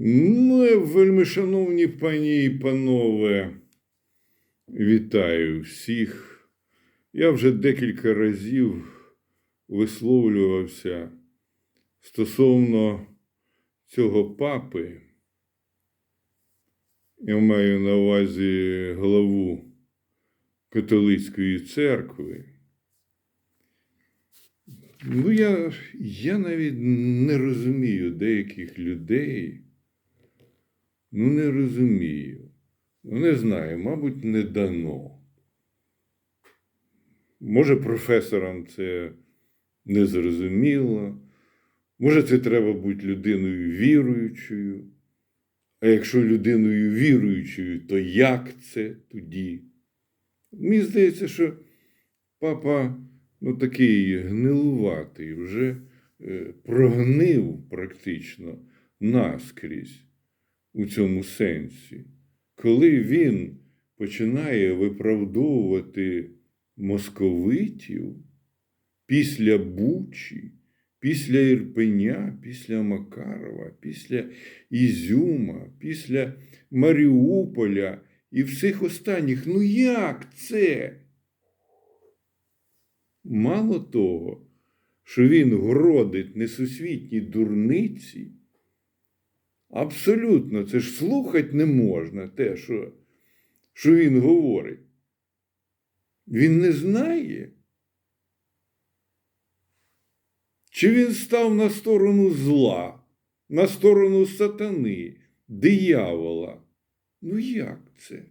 Ну, вельми шановні пані і панове, вітаю всіх. Я вже декілька разів висловлювався стосовно цього папи. Я маю на увазі главу католицької церкви. Ну, я, я навіть не розумію деяких людей. Ну, не розумію. Ну, не знаю, мабуть, не дано. Може, професорам це не зрозуміло. Може, це треба бути людиною віруючою. А якщо людиною віруючою, то як це тоді? Мені здається, що папа ну, такий гнилуватий, вже е, прогнив практично наскрізь у цьому сенсі. Коли він починає виправдовувати московитів після Бучі, після Ірпеня, після Макарова, після Ізюма, після Маріуполя і всіх останніх, ну як це? Мало того, що він гродить несусвітні дурниці, абсолютно це ж слухати не можна те, що, що він говорить. Він не знає. Чи він став на сторону зла, на сторону сатани, диявола? Ну як це?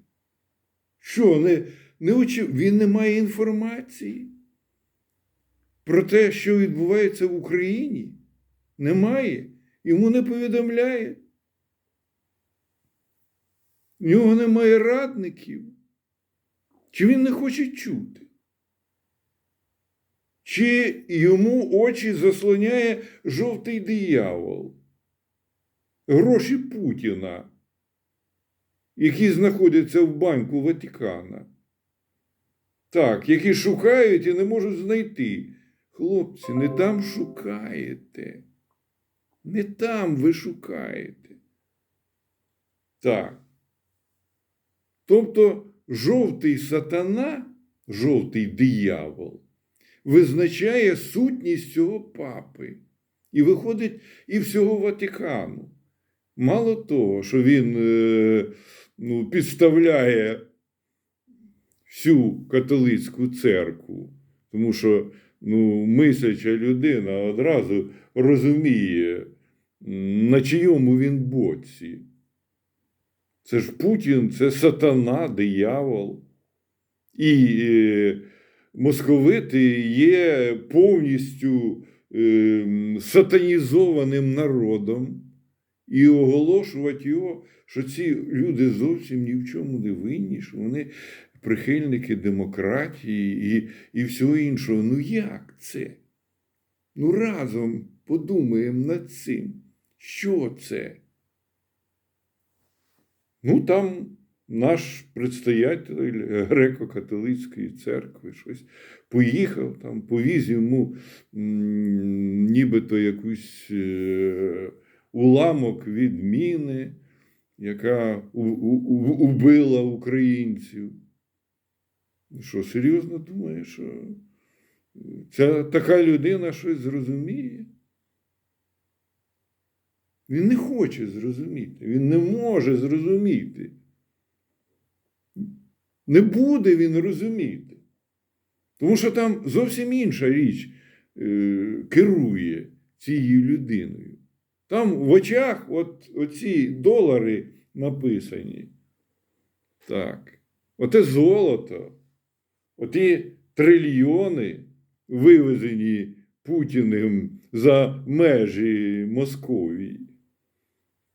Що, не, не очі... він не має інформації про те, що відбувається в Україні? Немає. Йому не повідомляє. В нього немає радників. Чи він не хоче чути? Чи йому очі заслоняє жовтий диявол? Гроші Путіна, які знаходяться в банку Ватикана. Так, які шукають і не можуть знайти. Хлопці, не там шукаєте. Не там ви шукаєте. Так. Тобто жовтий сатана, жовтий диявол, визначає сутність цього папи і виходить і всього Ватикану. Мало того, що він е, ну, підставляє всю католицьку церкву, тому що ну, мисляча людина одразу розуміє, на чийому він боці. Це ж Путін, це сатана, диявол. І е, московити є повністю е, сатанізованим народом, і оголошувати його, що ці люди зовсім ні в чому не винні, що вони прихильники демократії і, і всього іншого. Ну як це? Ну разом подумаємо над цим. Що це? Ну, там наш предстоятель греко-католицької церкви щось поїхав, там, повіз йому нібито якусь е, уламок від міни, яка убила українців. Що, серйозно думає, що ця така людина щось зрозуміє? Він не хоче зрозуміти, він не може зрозуміти. Не буде він розуміти. Тому що там зовсім інша річ е, керує цією людиною. Там в очах от, оці долари написані. Так. Оте золото, оті трильйони, вивезені Путіним за межі Московії.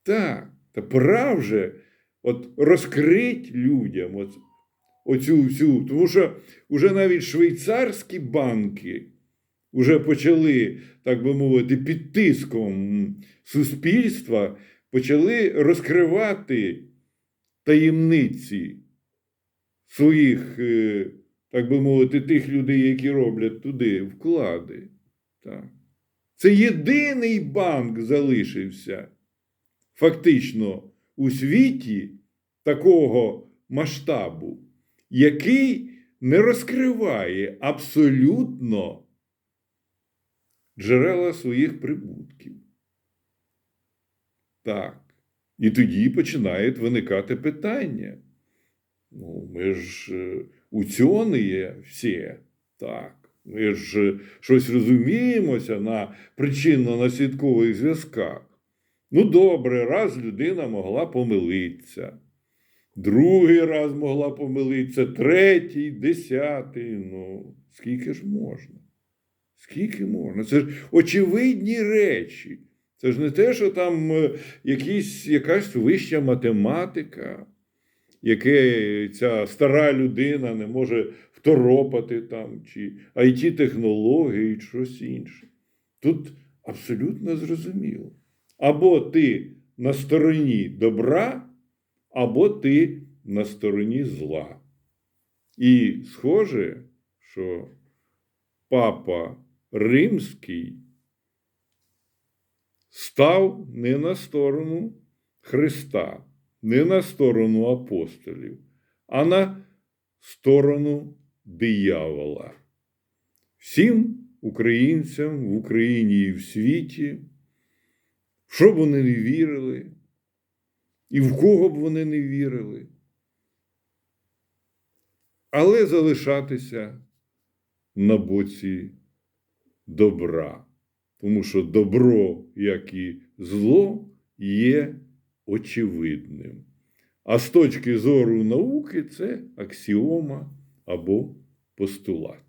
Так, та пора вже от розкрить людям от, оцю всю. Тому що вже навіть швейцарські банки вже почали, так би мовити, під тиском суспільства почали розкривати таємниці своїх, е, так би мовити, тих людей, які роблять туди вклади. Так. Це єдиний банк залишився фактично у світі такого масштабу, який не розкриває абсолютно джерела своїх прибутків. Так. І тоді починають виникати питання. Ну, ми ж е, є всі, так. Ми ж е, щось розуміємося на причинно-наслідкових зв'язках. Ну, добре, раз людина могла помилитися, другий раз могла помилитися, третій, десятий. Ну, скільки ж можна? Скільки можна? Це ж очевидні речі. Це ж не те, що там е, якісь, якась вища математика, яке ця стара людина не може второпати там, чи it технології чи щось інше. Тут абсолютно зрозуміло. Або ти на стороні добра, або ти на стороні зла. І схоже, що папа Римський став не на сторону Христа, не на сторону апостолів, а на сторону диявола. Всім українцям в Україні і в світі, що б вони не вірили, і в кого б вони не вірили, але залишатися на боці добра. Тому що добро, як і зло, є очевидним. А з точки зору науки це аксіома або постулат.